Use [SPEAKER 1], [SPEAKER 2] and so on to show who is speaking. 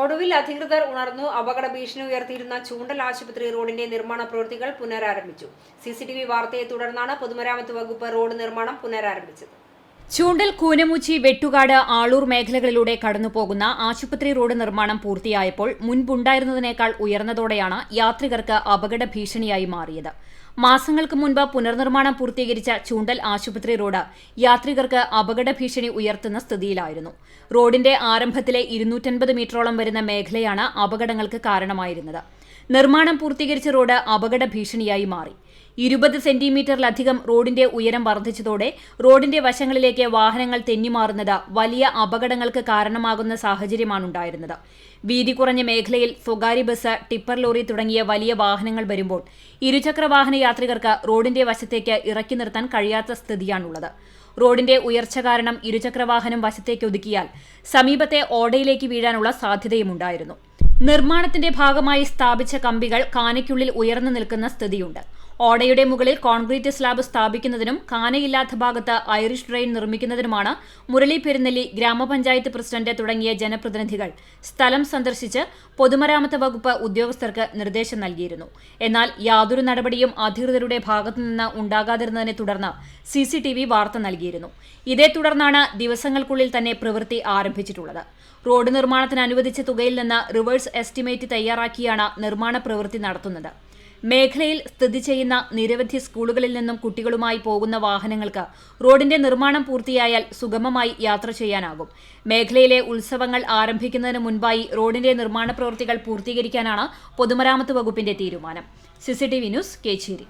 [SPEAKER 1] ഒടുവിൽ അധികൃതർ ഉണർന്നു. അപകട ഭീഷണി ഉയർത്തിയിരുന്ന ചൂണ്ടൽ ആശുപത്രി റോഡിന്റെ നിർമ്മാണ പ്രവൃത്തികൾ പുനരാരംഭിച്ചു. സി വാർത്തയെ തുടർന്നാണ് പൊതുമരാമത്ത് വകുപ്പ് റോഡ് നിർമ്മാണം പുനരാരംഭിച്ചത്.
[SPEAKER 2] ചൂണ്ടൽ കൂനമൂച്ചി വെട്ടുകാട് ആളൂർ മേഖലകളിലൂടെ കടന്നുപോകുന്ന ആശുപത്രി റോഡ് നിർമ്മാണം പൂർത്തിയായപ്പോൾ മുൻപുണ്ടായിരുന്നതിനേക്കാൾ ഉയർന്നതോടെയാണ് യാത്രികർക്ക് അപകട ഭീഷണിയായി മാറിയത്. മാസങ്ങൾക്ക് മുൻപ് പുനർനിർമ്മാണം പൂർത്തീകരിച്ച ചൂണ്ടൽ ആശുപത്രി റോഡ് യാത്രികർക്ക് അപകട ഭീഷണി ഉയർത്തുന്ന സ്ഥിതിയിലായിരുന്നു. റോഡിന്റെ ആരംഭത്തിലെ ഇരുന്നൂറ്റൻപത് മീറ്ററോളം വരുന്ന മേഖലയാണ് അപകടങ്ങൾക്ക് കാരണമായിരുന്നത്. നിർമ്മാണം പൂർത്തീകരിച്ച റോഡ് അപകട ഭീഷണിയായി മാറി. ഇരുപത് സെന്റിമീറ്ററിലധികം റോഡിന്റെ ഉയരം വർദ്ധിച്ചതോടെ റോഡിന്റെ വശങ്ങളിലേക്ക് വാഹനങ്ങൾ തെന്നിമാറുന്നത് വലിയ അപകടങ്ങൾക്ക് കാരണമാകുന്ന സാഹചര്യമാണുണ്ടായിരുന്നത്. വീതി കുറഞ്ഞ മേഖലയിൽ സ്വകാര്യ ബസ് ടിപ്പർ ലോറി തുടങ്ങിയ വലിയ വാഹനങ്ങൾ വരുമ്പോൾ ഇരുചക്ര വാഹന യാത്രികർക്ക് റോഡിന്റെ വശത്തേക്ക് ഇറക്കി നിർത്താൻ കഴിയാത്ത സ്ഥിതിയാണുള്ളത്. റോഡിന്റെ ഉയർച്ച കാരണം ഇരുചക്രവാഹനം വശത്തേക്ക് ഒതുക്കിയാൽ സമീപത്തെ ഓടയിലേക്ക് വീഴാനുള്ള സാധ്യതയുമുണ്ടായിരുന്നു. നിർമ്മാണത്തിന്റെ ഭാഗമായി സ്ഥാപിച്ച കമ്പികൾ കാനയ്ക്കുള്ളിൽ ഉയർന്നു നിൽക്കുന്ന സ്ഥിതിയുണ്ട്. ഓടയുടെ മുകളിൽ കോൺക്രീറ്റ് സ്ലാബ് സ്ഥാപിക്കുന്നതിനും കാനയില്ലാത്ത ഭാഗത്ത് ഐറിഷ് ഡ്രെയിൻ നിർമ്മിക്കുന്നതിനുമാണ് മുരളി പെരുന്നെല്ലി ഗ്രാമപഞ്ചായത്ത് പ്രസിഡന്റ് തുടങ്ങിയ ജനപ്രതിനിധികൾ സ്ഥലം സന്ദർശിച്ച് പൊതുമരാമത്ത് വകുപ്പ് ഉദ്യോഗസ്ഥർക്ക് നിർദ്ദേശം നൽകിയിരുന്നു. എന്നാൽ യാതൊരു നടപടിയും അധികൃതരുടെ ഭാഗത്തുനിന്ന് ഉണ്ടാകാതിരുന്നതിനെ തുടർന്ന് സിസിടിവി വാർത്ത നൽകിയിരുന്നു. ഇതേ തുടർന്നാണ് ദിവസങ്ങൾക്കുള്ളിൽ തന്നെ പ്രവൃത്തി ആരംഭിച്ചിട്ടുള്ളത്. റോഡ് നിർമ്മാണത്തിന് അനുവദിച്ച തുകയിൽ നിന്ന് റിവേഴ്സ് എസ്റ്റിമേറ്റ് തയ്യാറാക്കിയാണ് നിർമ്മാണ പ്രവൃത്തി നടത്തുന്നത്. മേഖലയിൽ സ്ഥിതി ചെയ്യുന്ന നിരവധി സ്കൂളുകളിൽ നിന്നും കുട്ടികളുമായി പോകുന്ന വാഹനങ്ങൾക്ക് റോഡിന്റെ നിർമ്മാണം പൂർത്തിയായാൽ സുഗമമായി യാത്ര ചെയ്യാനാകും. മേഖലയിലെ ഉത്സവങ്ങൾ ആരംഭിക്കുന്നതിന് മുൻപായി റോഡിന്റെ നിർമ്മാണ പ്രവൃത്തികൾ പൂർത്തീകരിക്കാനാണ് പൊതുമരാമത്ത് വകുപ്പിന്റെ തീരുമാനം. CCTV news Kecheri.